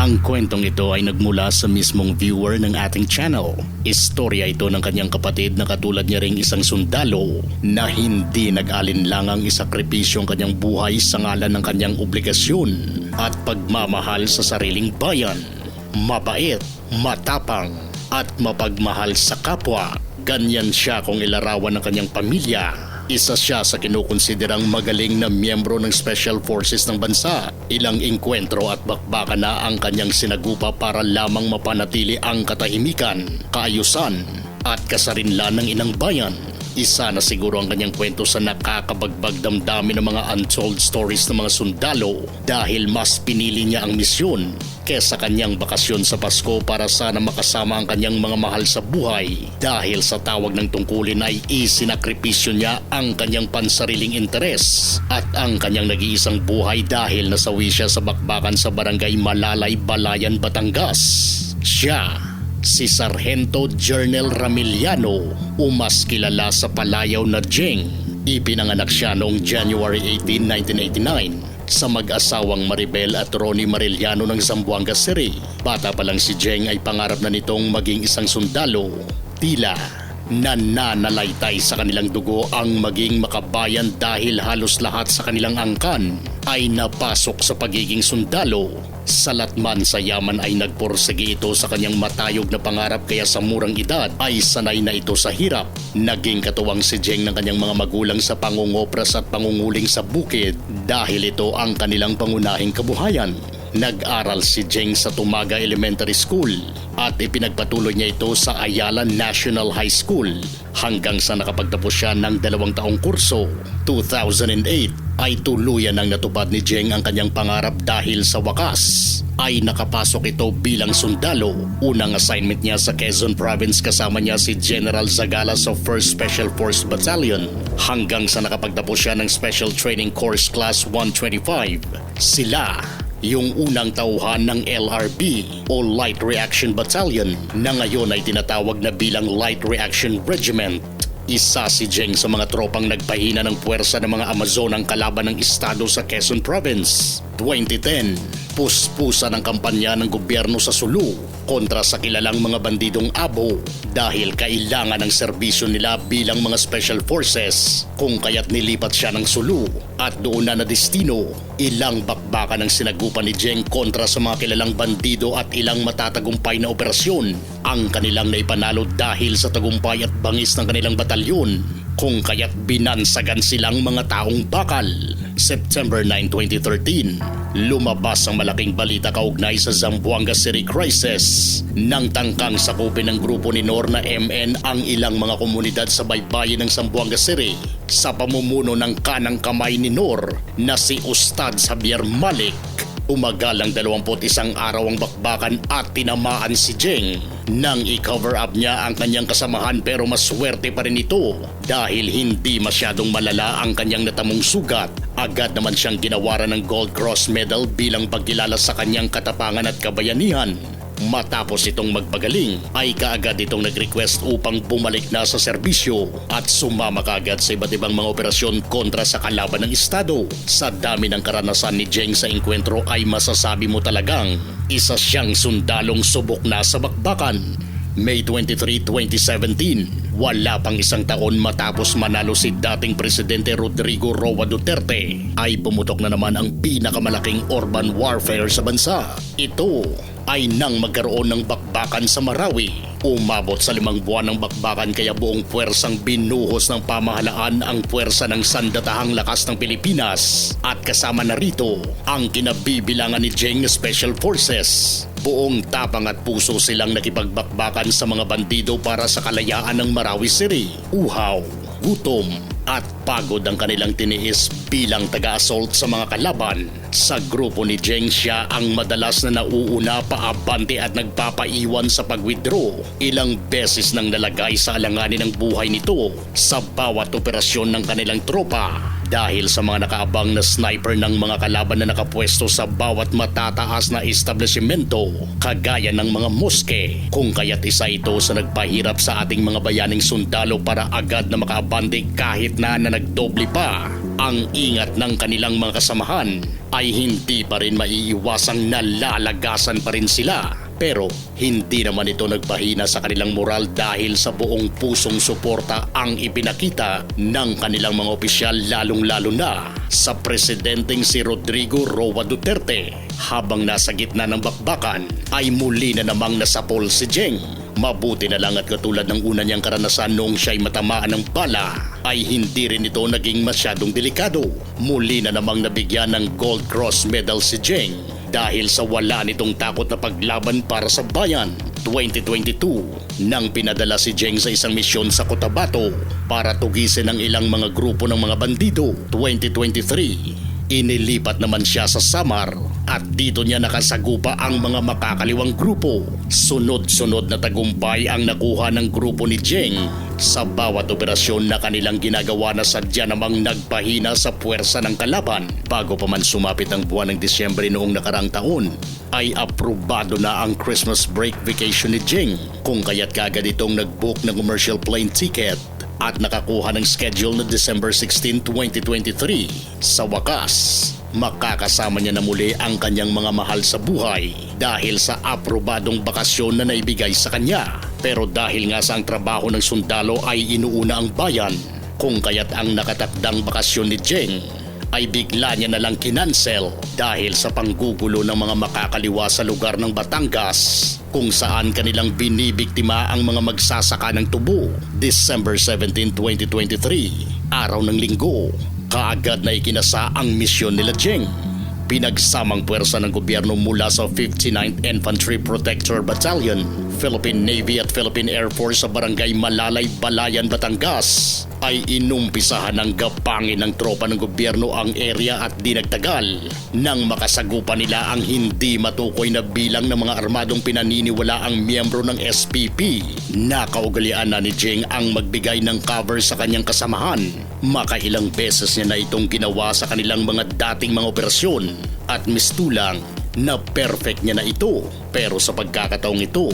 Ang kwentong ito ay nagmula sa mismong viewer ng ating channel. Istorya ito ng kanyang kapatid na katulad niya ring isang sundalo na hindi nag-alinlangang isakripisyo ang kanyang buhay sa ngalan ng kanyang obligasyon at pagmamahal sa sariling bayan. Mabait, matapang, at mapagmahal sa kapwa. Ganyan siya kung ilarawan ng kanyang pamilya isa siya sa kinukonsiderang magaling na miyembro ng Special Forces ng bansa. Ilang inkwentro at bakbakan na ang kanyang sinagupa para lamang mapanatili ang katahimikan, kaayusan at kasarinlan ng inang bayan. Isa na siguro ang kanyang kwento sa nakakabagbag damdamin ng mga untold stories ng mga sundalo dahil mas pinili niya ang misyon kesa kanyang bakasyon sa Pasko para sana makasama ang kanyang mga mahal sa buhay dahil sa tawag ng tungkulin ay isinakripisyo niya ang kanyang pansariling interes at ang kanyang nag-iisang buhay dahil nasawi siya sa bakbakan sa barangay Malalay, Balayan, Batangas. Siya si Sargento Journal Ramiliano o mas kilala sa palayaw na Jeng. Ipinanganak siya noong January 18, 1989 sa mag-asawang Maribel at Ronnie Mariliano ng Zamboanga City. Bata pa lang si Jeng ay pangarap na nitong maging isang sundalo. Tila nananalaytay sa kanilang dugo ang maging makabayan dahil halos lahat sa kanilang angkan ay napasok sa pagiging sundalo. Salat man sa yaman ay nagporsige ito sa kanyang matayog na pangarap kaya sa murang edad ay sanay na ito sa hirap. Naging katuwang si Jeng ng kanyang mga magulang sa pangungopras at pangunguling sa bukid dahil ito ang kanilang pangunahing kabuhayan. Nag-aral si Jeng sa Tumaga Elementary School at ipinagpatuloy niya ito sa Ayala National High School hanggang sa nakapagtapos siya ng dalawang taong kurso. 2008 ay tuluyan ang natupad ni Jeng ang kanyang pangarap dahil sa wakas ay nakapasok ito bilang sundalo. Unang assignment niya sa Quezon Province kasama niya si General Zagala sa 1st Special Force Battalion hanggang sa nakapagtapos siya ng Special Training Course Class 125. Sila yung unang tauhan ng LRB o Light Reaction Battalion na ngayon ay tinatawag na bilang Light Reaction Regiment. Isa si Jeng sa mga tropang nagpahina ng puwersa ng mga Amazon ang kalaban ng estado sa Quezon Province. 2010, puspusa ng kampanya ng gobyerno sa Sulu kontra sa kilalang mga bandidong abo dahil kailangan ng serbisyo nila bilang mga special forces kung kaya't nilipat siya ng Sulu at doon na na destino ilang bakbakan ng sinagupan ni Jeng kontra sa mga kilalang bandido at ilang matatagumpay na operasyon ang kanilang naipanalo dahil sa tagumpay at bangis ng kanilang batalyon kung kaya't binansagan silang mga taong bakal. September 9, 2013, lumabas ang malaking balita kaugnay sa Zamboanga City Crisis nang tangkang sakupin ng grupo ni Norna MN ang ilang mga komunidad sa baybayin ng Zamboanga City sa pamumuno ng kanang kamay ni Nor na si Ustad Javier Malik Umagalang 21 araw ang bakbakan at tinamaan si Jeng nang i-cover up niya ang kanyang kasamahan pero maswerte pa rin ito dahil hindi masyadong malala ang kanyang natamong sugat. Agad naman siyang ginawaran ng Gold Cross Medal bilang pagkilala sa kanyang katapangan at kabayanihan. Matapos itong magpagaling ay kaagad itong nag-request upang bumalik na sa serbisyo at sumama kaagad sa iba't ibang mga operasyon kontra sa kalaban ng Estado. Sa dami ng karanasan ni Jeng sa engkwentro ay masasabi mo talagang isa siyang sundalong subok na sa bakbakan. May 23, 2017, wala pang isang taon matapos manalo si dating Presidente Rodrigo Roa Duterte, ay pumutok na naman ang pinakamalaking urban warfare sa bansa. Ito ay nang magkaroon ng bakbakan sa Marawi. Umabot sa limang buwan ng bakbakan kaya buong puwersang binuhos ng pamahalaan ang puwersa ng sandatahang lakas ng Pilipinas at kasama na rito ang kinabibilangan ni Jeng Special Forces. Buong tapang at puso silang nakipagbakbakan sa mga bandido para sa kalayaan ng Marawi City. Uhaw, gutom, at pagod ang kanilang tiniis bilang taga-assault sa mga kalaban. Sa grupo ni Jeng siya ang madalas na nauuna paabante at nagpapaiwan sa pag-withdraw. Ilang beses nang nalagay sa alanganin ng buhay nito sa bawat operasyon ng kanilang tropa dahil sa mga nakaabang na sniper ng mga kalaban na nakapwesto sa bawat matataas na establishmento kagaya ng mga moske. Kung kaya't isa ito sa nagpahirap sa ating mga bayaning sundalo para agad na makaabante kahit na na nagdoble pa ang ingat ng kanilang mga kasamahan ay hindi pa rin maiiwasang nalalagasan pa rin sila pero hindi naman ito nagpahina sa kanilang moral dahil sa buong pusong suporta ang ipinakita ng kanilang mga opisyal lalong-lalo na sa presidenteng si Rodrigo Roa Duterte. Habang nasa gitna ng bakbakan ay muli na namang nasapol si Jeng. Mabuti na lang at katulad ng una niyang karanasan noong siya'y matamaan ng bala ay hindi rin ito naging masyadong delikado. Muli na namang nabigyan ng Gold Cross Medal si Jeng dahil sa wala nitong takot na paglaban para sa bayan. 2022 nang pinadala si Jeng sa isang misyon sa Cotabato para tugisin ang ilang mga grupo ng mga bandido. 2023 Inilipat naman siya sa Samar at dito niya nakasagupa ang mga makakaliwang grupo. Sunod-sunod na tagumpay ang nakuha ng grupo ni Jeng sa bawat operasyon na kanilang ginagawa na sadya namang nagpahina sa puwersa ng kalaban. Bago pa man sumapit ang buwan ng Disyembre noong nakarang taon, ay aprobado na ang Christmas break vacation ni Jeng kung kaya't kagad itong nag-book ng commercial plane ticket at nakakuha ng schedule na December 16, 2023. Sa wakas, makakasama niya na muli ang kanyang mga mahal sa buhay dahil sa aprobadong bakasyon na naibigay sa kanya. Pero dahil nga sa ang trabaho ng sundalo ay inuuna ang bayan, kung kaya't ang nakatakdang bakasyon ni Jeng ay bigla niya na lang kinansel dahil sa panggugulo ng mga makakaliwa sa lugar ng Batangas kung saan kanilang binibiktima ang mga magsasaka ng tubo. December 17, 2023, araw ng linggo, kaagad na ikinasa ang misyon nila Jeng. Pinagsamang puwersa ng gobyerno mula sa 59th Infantry Protector Battalion, Philippine Navy at Philippine Air Force sa Barangay Malalay, Balayan, Batangas ay inumpisahan ng gapangin ng tropa ng gobyerno ang area at di nagtagal nang makasagupa nila ang hindi matukoy na bilang ng mga armadong pinaniniwala ang miyembro ng SPP. Nakaugalian na ni Jeng ang magbigay ng cover sa kanyang kasamahan. Makailang beses niya na itong ginawa sa kanilang mga dating mga operasyon at mistulang na perfect niya na ito. Pero sa pagkakataong ito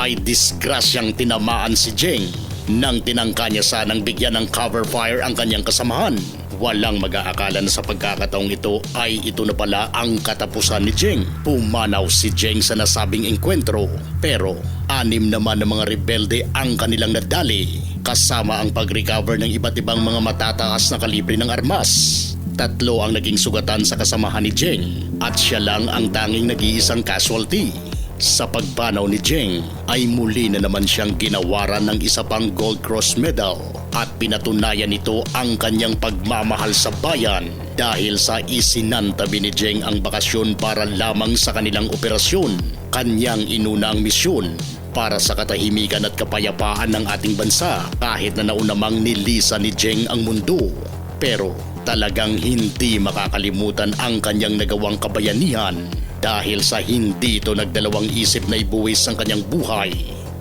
ay disgrasyang tinamaan si Jeng nang tinangka niya sanang bigyan ng cover fire ang kanyang kasamahan. Walang mag-aakala na sa pagkakataong ito ay ito na pala ang katapusan ni Jeng. Pumanaw si Jeng sa nasabing engkwentro pero anim naman ng mga rebelde ang kanilang nadali kasama ang pag-recover ng iba't ibang mga matataas na kalibre ng armas. Tatlo ang naging sugatan sa kasamahan ni Jeng at siya lang ang tanging nag-iisang casualty. Sa pagpanaw ni Jeng ay muli na naman siyang ginawaran ng isa pang Gold Cross Medal at pinatunayan nito ang kanyang pagmamahal sa bayan dahil sa isinantabi ni Jeng ang bakasyon para lamang sa kanilang operasyon. Kanyang inuna ang misyon para sa katahimikan at kapayapaan ng ating bansa kahit na naunamang nilisa ni Jeng ang mundo. Pero talagang hindi makakalimutan ang kanyang nagawang kabayanihan dahil sa hindi ito nagdalawang isip na ibuwis ang kanyang buhay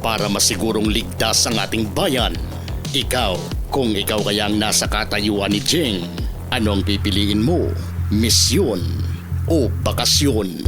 para masigurong ligtas ang ating bayan. Ikaw, kung ikaw kaya ang nasa katayuan ni Jeng, anong pipiliin mo? Misyon o bakasyon?